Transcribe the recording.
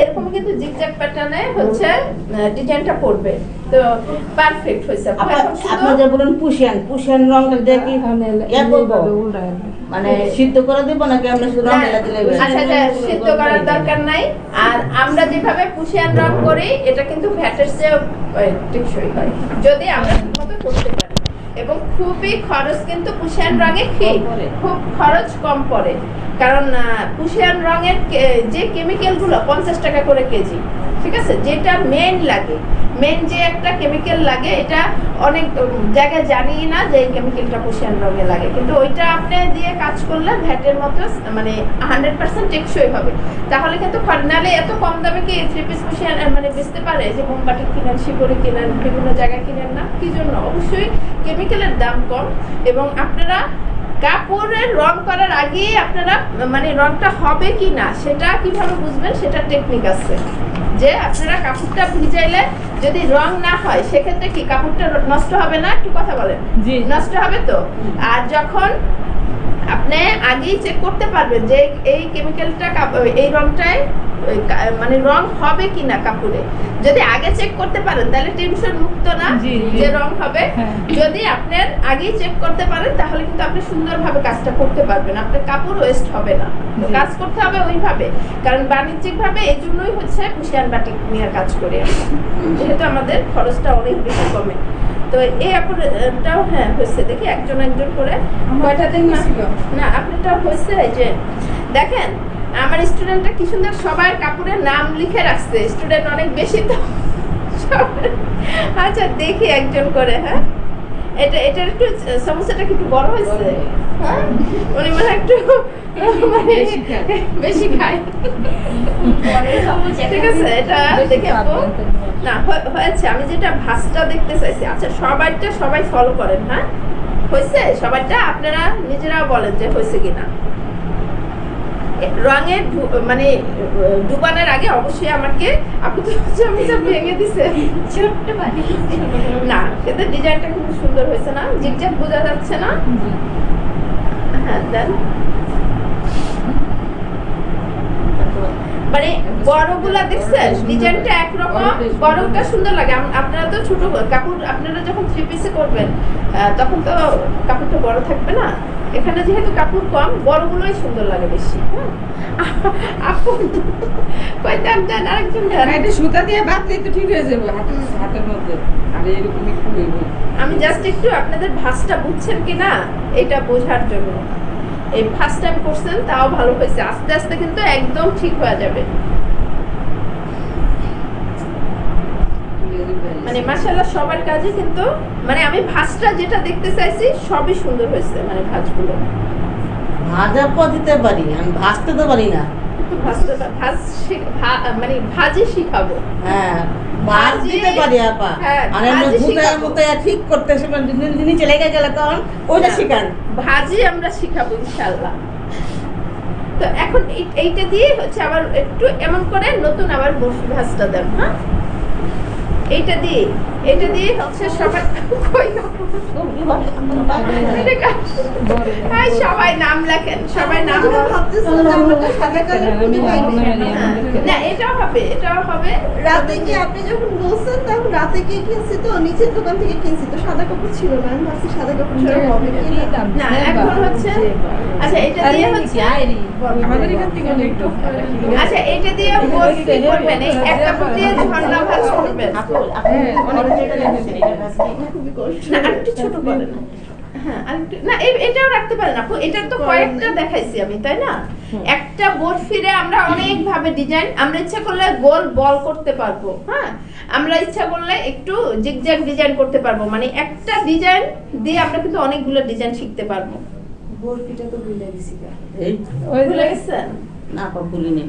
এরকম কিন্তু জিগজ্যাগ প্যাটার্নে হচ্ছে ডিজাইনটা পড়বে। তো পারফেক্ট হয়েছে। বলেন পুষিয়ান পুষিয়ান রংটা দিয়ে কি ইয়া করব মানে সিদ্ধ করে দিব নাকি আপনি শুধু রং দিলে আচ্ছা আচ্ছা সিদ্ধ করার দরকার নাই। আর আমরা যেভাবে পুষিয়ান রং করি এটা কিন্তু ভ্যাটের চেয়ে টেকসই হয়। যদি আমরা ঠিকমতো করতে পারি। এবং খুবই খরচ কিন্তু পুষিয়ান রঙে। খুব খরচ কম পড়ে। কারণ কুশিয়ান রঙের যে কেমিক্যালগুলো পঞ্চাশ টাকা করে কেজি, ঠিক আছে? যেটা মেন লাগে মেন যে একটা কেমিক্যাল লাগে, এটা অনেক জায়গায় জানি না যে এই কেমিক্যালটা কুশিয়ান রঙে লাগে। কিন্তু ওইটা আপনি দিয়ে কাজ করলে ভ্যাটের মতো মানে হান্ড্রেড পার্সেন্ট টেকসই হবে। তাহলে কিন্তু নাহলে এত কম দামে কি থ্রি পিস কুশিয়ান মানে বেচতে পারে? যে মোমবাটি কিনেন, শিকড়ি কিনেন, বিভিন্ন জায়গায় কিনেন না? কি জন্য? অবশ্যই কেমিক্যালের দাম কম এবং আপনারা কাপড়ের রং করার আগে আপনারা মানে রংটা হবে কি না সেটা কীভাবে বুঝবেন সেটা টেকনিক আছে। যে আপনারা কাপড়টা ভিজাইলে যদি রং না হয় সেক্ষেত্রে কি কাপড়টা নষ্ট হবে না? একটু কথা বলেন। জি। নষ্ট হবে তো? আর যখন আপনি আগেই চেক করতে পারবেন যে এই কেমিক্যালটা এই রংটায় মানে রং হবে কিনা কাপড়ে। যদি আগে চেক করতে পারেন তাহলে টেনশন মুক্ত না। যে রং হবে। হ্যাঁ। যদি আপনার আগেই চেক করতে পারেন তাহলে কিন্তু আপনি সুন্দরভাবে কাজটা করতে পারবেন। আপনার কাপড় ওয়েস্ট হবে না। কাজ করতে হবে ওইভাবে। কারণ বাণিজ্যিকভাবে এই জন্যই হচ্ছে কুশিয়ান বাটিক নিয়ে কাজ করি। যেহেতু আমাদের খরচটা অনেক বেশি কমে। তো এই আপনারটাও হ্যাঁ হয়েছে। দেখি একজন একজন করে। কয়টা দিন না? আপনারটাও হয়েছে যে দেখেন আমার স্টুডেন্টরা কি সুন্দর সবার কাপড়ের নাম লিখে রাখছে। স্টুডেন্ট অনেক বেশি তো। আচ্ছা দেখি একজন করে হ্যাঁ। এটা এটা একটু সমস্যাটা একটু বড় হয়েছে? হ্যাঁ? উনি মানে একটু মানে বেশি খায়। ঠিক আছে এটা দেখে না হয়েছে। আমি যেটা ভাষাটা দেখতে চাইছি আচ্ছা সবাইটা সবাই ফলো করেন হ্যাঁ? হয়েছে? সবাইটা আপনারা নিজেরা বলেন যে হয়েছে কিনা। রঙের মানে ডুবানোর আগে অবশ্যই আমাকে আপনি তো চামচা ভেঙে দিছে না কিন্তু ডিজাইনটা খুব সুন্দর হয়েছে না? জিগজ্যাগ বোঝা যাচ্ছে না? হ্যাঁ দেন। মানে বড়গুলা দেখছেন? ডিজাইনটা একরকম বড়টা সুন্দর লাগে। আম- আপনারা তো ছোট কাপড় আপনারা যখন থ্রি পিসে করবেন তখন তো কাপড়টা বড় থাকবে না? এখানে যেহেতু কাপড় কম বড়গুলোই সুন্দর লাগে বেশি হ্যাঁ? আপু কই দেন দেন আরেকজন দেন। এটা সুতা দিয়ে তো ঠিক হয়ে যাবে হাতের হাতের মধ্যে। আর এরকম একটু হইব আমি জাস্ট একটু আপনাদের ভাষটা বুঝছেন কি না এটা বোঝার জন্য। এই ফার্স্ট টাইম করছেন তাও ভালো হয়েছে। আস্তে আস্তে কিন্তু একদম ঠিক হয়ে যাবে। মানে মাশাআল্লাহ সবার কাজে কিন্তু মানে আমি ভাঁজটা যেটা দেখতে চাইছি সবই সুন্দর হয়েছে মানে ভাঁজগুলো। দিতে পারি আমি ভাজতে তো পারি না। ভাজ শিখ- ভা- মানে ভাজি শিখাবো। হ্যাঁ ভাজ দিতে পারি আপা। আর এমনি ভাজি মতো ঠিক করতে সে নিচে লেগে গেলে তখন ওইটা। শিখান। ভাজি আমরা শিখাবো ইনশাল্লাহ তো এখন এইটা দিয়ে হচ্ছে আবার একটু এমন করে নতুন আবার বসি ভাজটা দেন হ্যাঁ? এইটা দিয়ে এটা দিয়ে হচ্ছে সবাই হ্যাঁ, সবাই নাম লেখেন সবাই নাম না এটাও হবে এটাও হবে। রাতে কি আপনি যখন বলছেন তখন রাতে গিয়ে কিনছি তো? নিচের দোকান থেকে কিনছি তো। সাদা কাপড় ছিল না আমি ভাবছি সাদা কাপড় না। না এখন হচ্ছে আচ্ছা এটা দিয়ে হচ্ছে আমাদের এখান থেকে একটু আচ্ছা এটা দিয়ে এই এক কাপড় দিয়ে ঝর্ণা ভাজ করবেন। হ্যাঁ, অনেক ছোট হ্যাঁ না এটাও রাখতে পারেন আপু। এটা তো কয়েকটা দেখাইছি আমি তাই না? একটা বোর্ড ফিরে আমরা অনেক ভাবে ডিজাইন আমরা ইচ্ছা করলে গোল বল করতে পারব হ্যাঁ? আমরা ইচ্ছা করলে একটু জিগজ্যাগ ডিজাইন করতে পারব। মানে একটা ডিজাইন দিয়ে আমরা কিন্তু অনেকগুলো ডিজাইন শিখতে পারব। এই ভুলে গেছেন? না আপা ভুলিনি।